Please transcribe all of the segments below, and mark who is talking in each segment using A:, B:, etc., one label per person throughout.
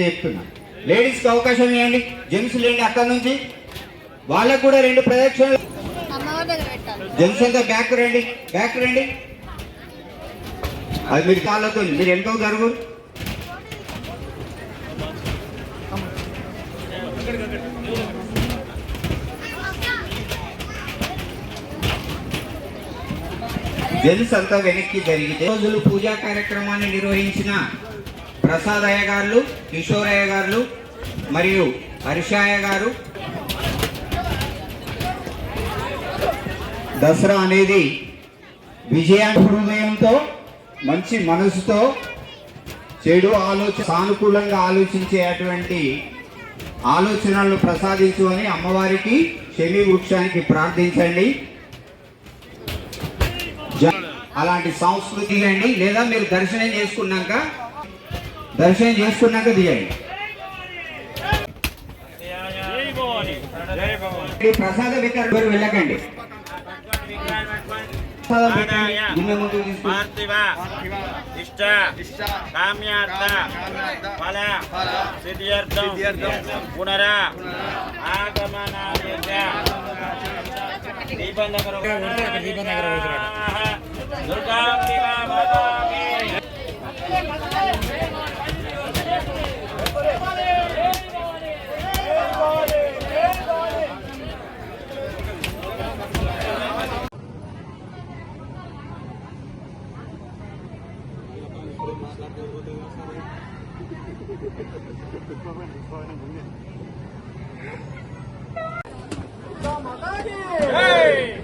A: చెప్తున్నా. లేడీస్కి అవకాశం ఇవ్వండి జెంట్స్ లేండి అక్కడ నుంచి వాళ్ళకు కూడా రెండు ప్రదక్షిణలు. జెంట్స్ అంతా బ్యాక్ రండి బ్యాక్ రండి. అది మీరు కాళ్ళతో మీరు ఎంతో జరుగు జెంట్స్ వెనక్కి జరిగితే రోజులు పూజా కార్యక్రమాన్ని నిర్వహించిన ప్రసాదయ్య గారు కిషోరయ్య గారు మరియు హర్షాయ గారు. దసరా అనేది విజయ హృదయంతో మంచి మనసుతో చెడు ఆలోచన సానుకూలంగా ఆలోచించేటువంటి ఆలోచనలను ప్రసాదించు అని అమ్మవారికి శని వృక్షానికి ప్రార్థించండి. అలాంటి సంస్కృతి అండి లేదా మీరు దర్శనం చేసుకున్నాక దర్శనం చేసుకున్నాక ఈ ప్రసాద వితరణ వెళ్ళకండి. ముందుకు తీసుకు
B: పార్థివ Hey! Hey!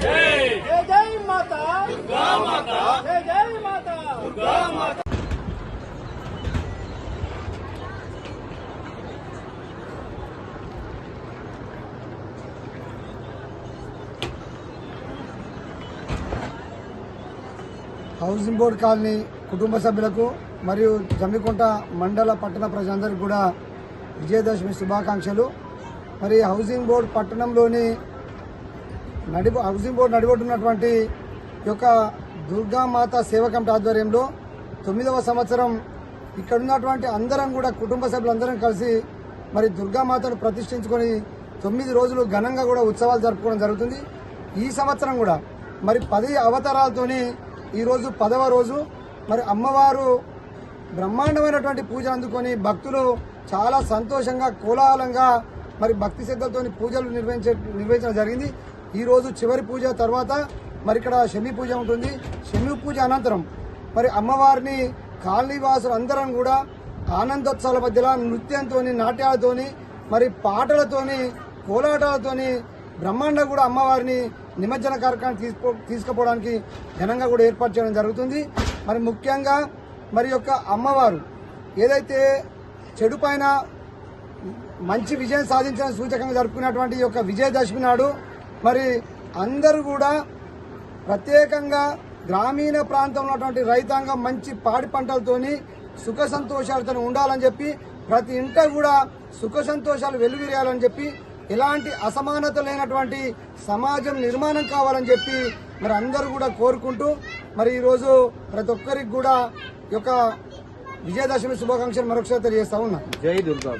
B: Hey! Hey!
C: Housing board colony కుటుంబ సభ్యులకు మరియు జమ్మికుంట మండల పట్టణ ప్రజలందరికీ కూడా విజయదశమి శుభాకాంక్షలు. మరి హౌసింగ్ బోర్డ్ పట్టణంలోని నడి హౌసింగ్ బోర్డు నడిబొట్టున్నటువంటి యొక్క దుర్గామాత సేవ కమిటీ ఆధ్వర్యంలో తొమ్మిదవ సంవత్సరం ఇక్కడ ఉన్నటువంటి అందరం కూడా కుటుంబ సభ్యులందరం కలిసి మరి దుర్గామాతను ప్రతిష్ఠించుకొని తొమ్మిది రోజులు ఘనంగా కూడా ఉత్సవాలు జరుపుకోవడం జరుగుతుంది. ఈ సంవత్సరం కూడా మరి పది అవతారాలతోని ఈరోజు పదవ రోజు. మరి అమ్మవారు బ్రహ్మాండమైనటువంటి పూజ అందుకొని భక్తులు చాలా సంతోషంగా కోలాహలంగా మరి భక్తి శ్రద్ధలతో పూజలు నిర్వహించే నిర్వహించడం జరిగింది. ఈరోజు చివరి పూజ తర్వాత మరి ఇక్కడ శమి పూజ ఉంటుంది. శమి పూజ అనంతరం మరి అమ్మవారిని కాలనీవాసులు అందరం కూడా ఆనందోత్సవాల మధ్యలో నృత్యంతో నాట్యాలతోని మరి పాటలతోని కోలాటాలతోని బ్రహ్మాండంగా కూడా అమ్మవారిని నిమజ్జన కార్యక్రమం తీసుకో తీసుకుపోవడానికి ఘనంగా కూడా ఏర్పాటు చేయడం జరుగుతుంది. మరి ముఖ్యంగా మరి యొక్క అమ్మవారు ఏదైతే చెడు పైన మంచి విజయం సాధించిన సూచకంగా జరుపుకున్నటువంటి యొక్క విజయదశమి నాడు మరి అందరూ కూడా ప్రత్యేకంగా గ్రామీణ ప్రాంతంలో ఉన్నటువంటి రైతాంగం మంచి పాడి పంటలతోని సుఖ సంతోషాలతో ఉండాలని చెప్పి ప్రతి ఇంట కూడా సుఖ సంతోషాలు వెలుగురేయాలని చెప్పి ఎలాంటి అసమానత లేనటువంటి సమాజం నిర్మాణం కావాలని చెప్పి మరి అందరూ కూడా కోరుకుంటూ మరి ఈరోజు ప్రతి ఒక్కరికి కూడా ఈ యొక్క విజయదశమి శుభాకాంక్షలు మరొకసారి తెలియజేస్తా ఉన్నా.
A: జై దుర్గా